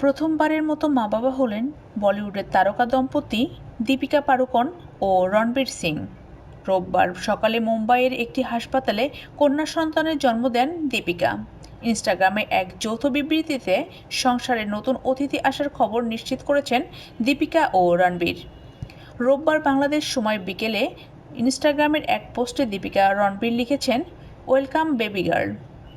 প্রথমবারের মতো মা বাবা হলেন বলিউডের তারকা দম্পতি দীপিকা পাড়ুকোন ও রণবীর সিং। রোববার সকালে মুম্বাইয়ের একটি হাসপাতালে কন্যা সন্তানের জন্ম দেন দীপিকা। ইনস্টাগ্রামে এক যৌথ বিবৃতিতে সংসারে নতুন অতিথি আসার খবর নিশ্চিত করেছেন দীপিকা ও রণবীর। রোববার বাংলাদেশ সময় বিকেলে ইনস্টাগ্রামের এক পোস্টে দীপিকা রণবীর লিখেছেন, ওয়েলকাম বেবি গার্ল।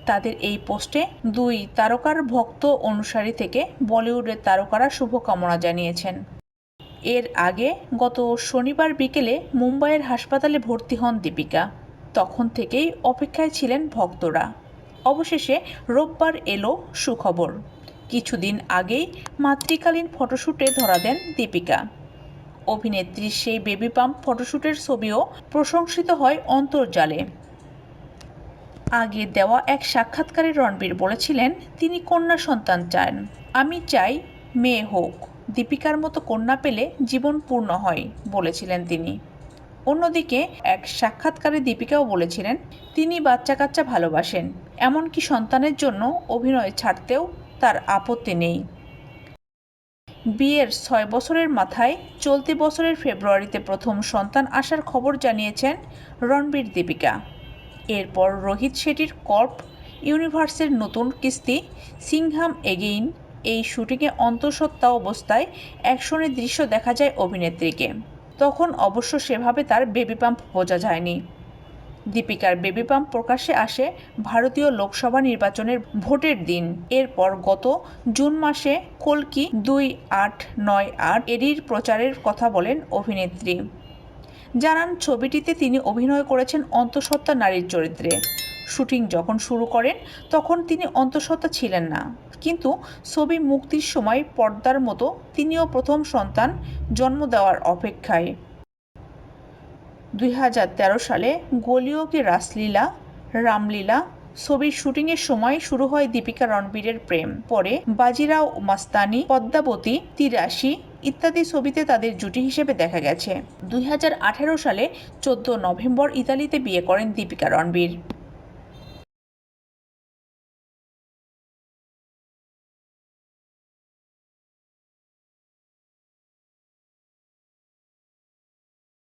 তাদের এই পোস্টে দুই তারকার ভক্ত অনুসারী থেকে বলিউডের তারকারা শুভকামনা জানিয়েছেন। এর আগে গত শনিবার বিকেলে মুম্বাইয়ের হাসপাতালে ভর্তি হন দীপিকা। তখন থেকেই অপেক্ষায় ছিলেন ভক্তরা। অবশেষে রোববার এলো সুখবর। কিছুদিন আগেই মাতৃকালীন ফটোশ্যুটে ধরা দেন দীপিকা। অভিনেত্রীর সেই বেবি পাম্প ফটোশ্যুটের ছবিও প্রশংসিত হয় অন্তর্জালে। আগে দেওয়া এক সাক্ষাৎকারে রণবীর বলেছিলেন, তিনি কন্যা সন্তান চান। আমি চাই মেয়ে হোক। দীপিকার মতো কন্যা পেলে জীবন পূর্ণ হয়, বলেছিলেন তিনি। অন্যদিকে এক সাক্ষাৎকারে দীপিকাও বলেছিলেন, তিনি বাচ্চা কাচ্চা ভালোবাসেন। এমনকি সন্তানের জন্য অভিনয় ছাড়তেও তার আপত্তি নেই। বিয়ের ছয় বছরের মাথায় চলতি বছরের ফেব্রুয়ারিতে প্রথম সন্তান আসার খবর জানিয়েছেন রণবীর দীপিকা। এরপর রোহিত শেঠির কর্প ইউনিভার্সের নতুন কিস্তি, সিংহাম এগেইন। এই শুটিংয়ে অন্তঃসত্ত্বা অবস্থায় অ্যাকশনের দৃশ্য দেখা যায় অভিনেত্রীকে। তখন অবশ্য সেভাবে তার বেবি পাম্প বোঝা যায়নি। দীপিকার বেবি পাম্প প্রকাশ্যে আসে ভারতীয় লোকসভা নির্বাচনের ভোটের দিন। এরপর গত জুন মাসে কলকি দুই আট নয় আট এডির প্রচারের কথা বলেন অভিনেত্রী। জানান, ছবিটিতে তিনি অভিনয় করেছেন অন্তঃসত্ত্বা নারীর চরিত্রে। শুটিং যখন শুরু করেন, তখন তিনি অন্তঃসত্ত্বা ছিলেন না। কিন্তু ছবি মুক্তির সময় পর্দার মতো তিনিও প্রথম সন্তান জন্ম দেওয়ার অপেক্ষায়। দুই হাজার তেরো সালে গলিও কি রাসলীলা, রামলীলা ছবির শুটিংয়ের সময় শুরু হয় দীপিকা রণবীরের প্রেম। পরে বাজিরাও মাস্তানি, পদ্মাবতী, তিরাশি ইত্যাদি ছবিতে তাদের জুটি হিসেবে দেখা গেছে। দুই হাজার আঠারো সালে চোদ্দ নভেম্বর ইতালিতে বিয়ে করেন দীপিকা রণবীর।